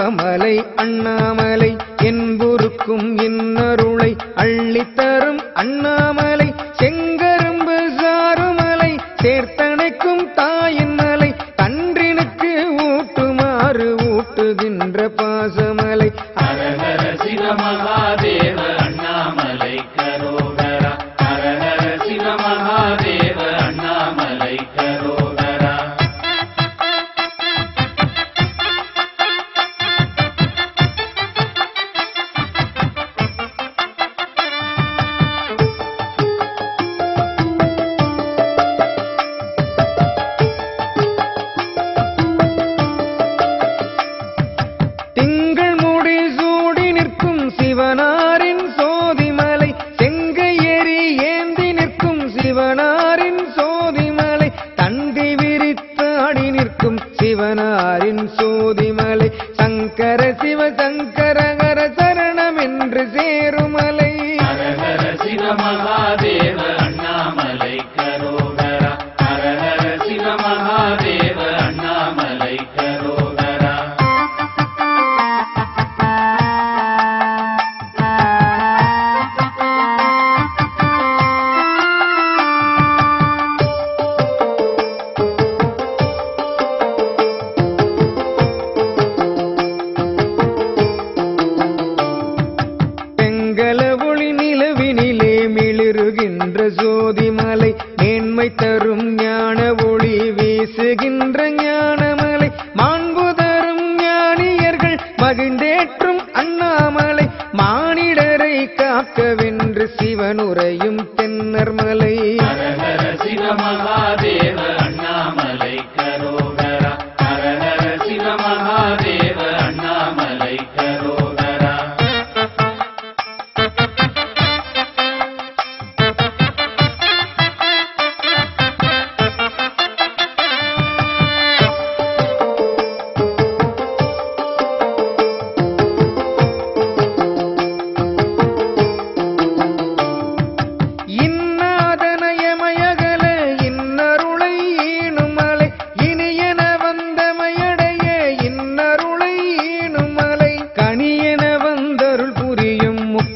செல்வமலை அண்ணாமலை என்புருக்கும் இன்னருளை அள்ளித்தரும் அண்ணாமலை செங்கரும்பு சாருமலை சேர்த்தனைக்கும் தாயின் மலை தன்றினுக்கு ஊட்டுமாறு ஊட்டுகின்ற பாசமலை. அண்ணாமலை கரோகரா மகாதேவ சிவனாரின் சோதிமலை செங்கை எரி ஏந்தி நிற்கும் சிவனாரின் சோதிமலை தந்தி விரித்து நிற்கும் சிவனாரின் சோதிமலை. சங்கர சிவ சங்கரகர சரணம் என்று சேருமலை. சிவ மகாதேவ அண்ணாமலை கரோ ஜோதிமலை மேன்மை தரும் ஞான ஒளி வீசுகின்ற ஞானமலை. மாண்பு தரும் ஞானியர்கள் மகிழ்ந்தேற்றும் அண்ணாமலை. மானிடரை காக்கவென்று சிவன் உரையும் தென்னர்மலை அண்ணாமலை கரோ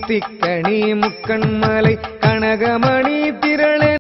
திக்கணி முக்கண்மலை கனகமணி திரளே